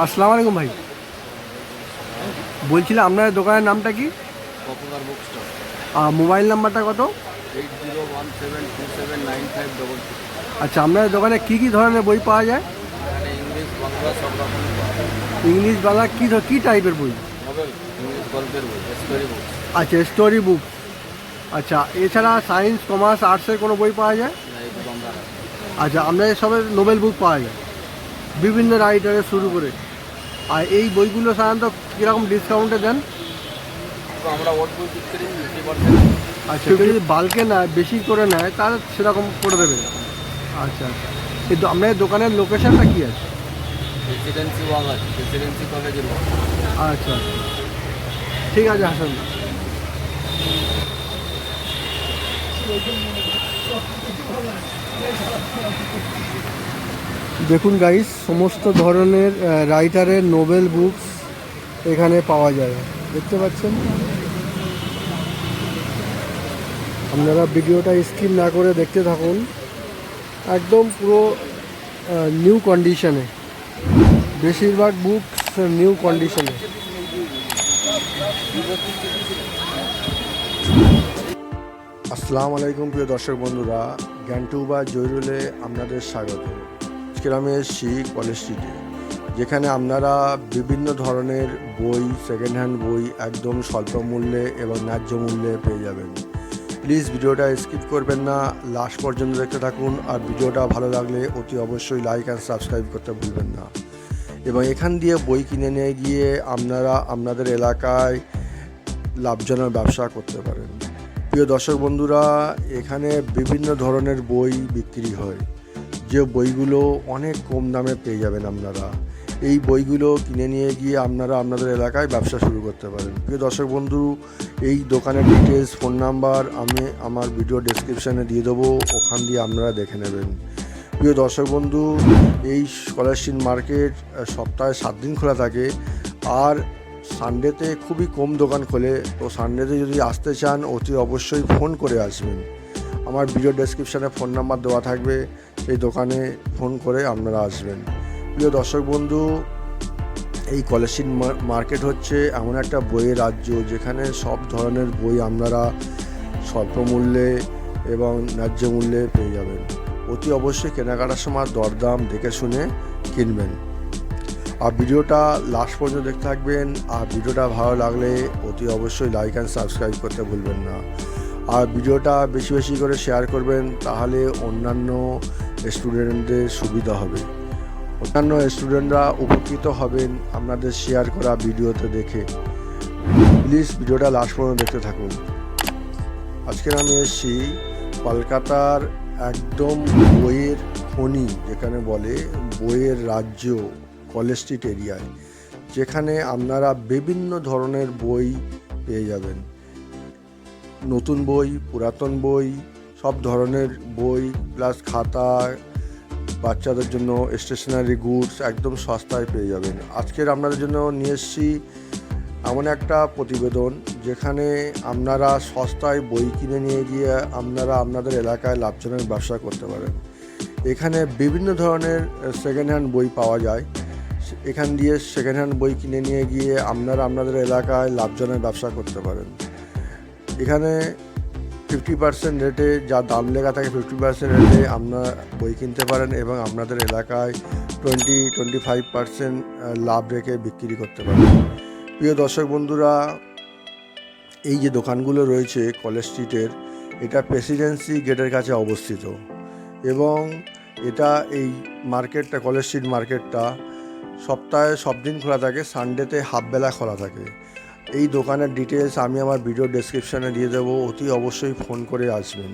আসসালামু আলাইকুম ভাই। বলছিলাম আপনার দোকানের নামটা কি? পপুলার বুক স্টোর আর মোবাইল নাম্বারটা কত? Eight zero one seven two seven nine five double আচ্ছা আপনার দোকানে কি কি ধরনের বই পাওয়া যায়? এখানে ইংলিশ বাংলা সব রকম ইংলিশ বাংলা কী ধ- কী টাইপের বই? নোবেল ইংলিশ গল্পের বই স্টোরি বুক আচ্ছা স্টোরি বুক আচ্ছা এছাড়া সায়েন্স কমার্স আর্টসের কোনো বই পাওয়া যায়? আমরা। আচ্ছা আপনাদের সবের নোবেল বুক পাওয়া যায়। বিভিন্ন রাইটারের শুরু করে। আর এই বইগুলো সাধারণত কীরকম ডিসকাউন্টে দেন? তো আমরা ওট বই বিক্রি ফিফটি পার্সেন্ট আচ্ছা কেউ যদি বালকে নেয় বেশি করে নেয় তাহলে সেরকম করে দেবে। আচ্ছা কিন্তু আপনার দোকানের লোকেশনটা কী আছে? প্রেসিডেন্সি আছে প্রেসিডেন্সি কলেজের ওয়াল আচ্ছা। ঠিক আছে হাসান। দেখুন গাইস সমস্ত ধরনের রাইটারের নোবেল বুকস এখানে পাওয়া যায়। দেখতে পাচ্ছেন? আপনারা ভিডিওটা স্কিপ না করে দেখতে থাকুন। একদম পুরো নিউ কন্ডিশনে বেশিরভাগ বুকস নিউ কন্ডিশনে আসসালামু আলাইকুম প্রিয় দর্শক বন্ধুরা গ্যান্টু বা জৈরুলে আপনাদের স্বাগত। আজকের আমি এসেছি কলেজ স্ট্রিটে, যেখানে আপনারা বিভিন্ন ধরনের বই সেকেন্ড হ্যান্ড বই একদম স্বল্প মূল্যে এবং ন্যায্য মূল্যে পেয়ে যাবেন। প্লিজ ভিডিওটা স্কিপ করবেন না লাস্ট পর্যন্ত দেখতে থাকুন, আর ভিডিওটা ভালো লাগলে অতি অবশ্যই লাইক অ্যান্ড সাবস্ক্রাইব করতে ভুলবেন না। এবং এখান দিয়ে বই কিনে নিয়ে গিয়ে আপনারা আপনাদের এলাকায় লাভজনক ব্যবসা করতে পারেন। প্রিয় দর্শক বন্ধুরা, এখানে বিভিন্ন ধরনের বই বিক্রি হয়। যে বইগুলো অনেক কম দামে পেয়ে যাবেন আপনারা, এই বইগুলো কিনে নিয়ে গিয়ে আপনারা আপনাদের এলাকায় ব্যবসা শুরু করতে পারেন। প্রিয় দর্শক বন্ধু, এই দোকানের ডিটেলস ফোন নাম্বার আমি আমার ভিডিও ডেসক্রিপশানে দিয়ে দেবো, ওখান দিয়ে আপনারা দেখে নেবেন। প্রিয় দর্শক বন্ধু, এই স্কলারশিপ মার্কেট সপ্তাহে সাত দিন খোলা থাকে, আর সানডেতে খুবই কম দোকান খোলে, তো সানডেতে যদি আসতে চান, অতি অবশ্যই ফোন করে আসবেন। আমার ভিডিও ডেসক্রিপশানে ফোন নাম্বার দেওয়া থাকবে। এই দোকানে ফোন করে আপনারা আসবেন। প্রিয় দর্শক বন্ধু, এই কলেজশিট মার্কেট হচ্ছে এমন একটা বইয়ের রাজ্য, যেখানে সব ধরনের বই আপনারা স্বল্প মূল্যে এবং ন্যায্য মূল্যে পেয়ে যাবেন। অতি অবশ্যই কেনাকাটার সময় দরদাম দেখে শুনে কিনবেন। আর ভিডিওটা লাস্ট পর্যন্ত দেখতে থাকবেন। আর ভিডিওটা ভালো লাগলে অতি অবশ্যই লাইক অ্যান্ড সাবস্ক্রাইব করতে ভুলবেন না। আর ভিডিওটা বেশি বেশি করে শেয়ার করবেন, তাহলে অন্যান্য স্টুডেন্টদের সুবিধা হবে। অন্যান্য স্টুডেন্টরা উপকৃত হবেন আপনাদের শেয়ার করা ভিডিওতে দেখে। প্লিজ ভিডিওটা লাস্ট পর্যন্ত দেখতে থাকুন। আজকের আমি এসেছি কলকাতার একদম বইয়ের খনি, যেখানে বলে বইয়ের রাজ্য কলেজ স্ট্রিট এরিয়ায় যেখানে আপনারা বিভিন্ন ধরনের বই পেয়ে যাবেন। নতুন বই, পুরাতন বই, সব ধরনের বই প্লাস খাতা, বাচ্চাদের জন্য স্টেশনারি গুডস একদম সস্তায় পেয়ে যাবেন। আজকের আপনাদের জন্য নিয়ে এসেছি এমন একটা প্রতিবেদন যেখানে আপনারা সস্তায় বই কিনে নিয়ে গিয়ে আপনারা আপনাদের এলাকায় লাভজনক ব্যবসা করতে পারেন। এখানে বিভিন্ন ধরনের সেকেন্ড হ্যান্ড বই পাওয়া যায়। এখান দিয়ে সেকেন্ড হ্যান্ড বই কিনে নিয়ে গিয়ে আপনারা আপনাদের এলাকায় লাভজনক ব্যবসা করতে পারেন। এখানে ফিফটি পার্সেন্ট রেটে যা দাম লেখা থাকে ফিফটি পার্সেন্ট রেটে আপনার বই কিনতে পারেন এবং আপনাদের এলাকায় টোয়েন্টি টোয়েন্টি ফাইভ পার্সেন্ট লাভ রেখে বিক্রি করতে পারেন। প্রিয় দর্শক বন্ধুরা, এই যে দোকানগুলো রয়েছে কলেজ স্ট্রিটের, এটা প্রেসিডেন্সি গেটের কাছে অবস্থিত এবং এটা এই মার্কেটটা, কলেজ স্ট্রিট মার্কেটটা সপ্তাহে সব দিন খোলা থাকে সানডেতে হাফবেলা খোলা থাকে। এই দোকানের ডিটেলস আমি আমার ভিডিও ডেসক্রিপশানে দিয়ে দেবো। অতি অবশ্যই ফোন করে আসবেন।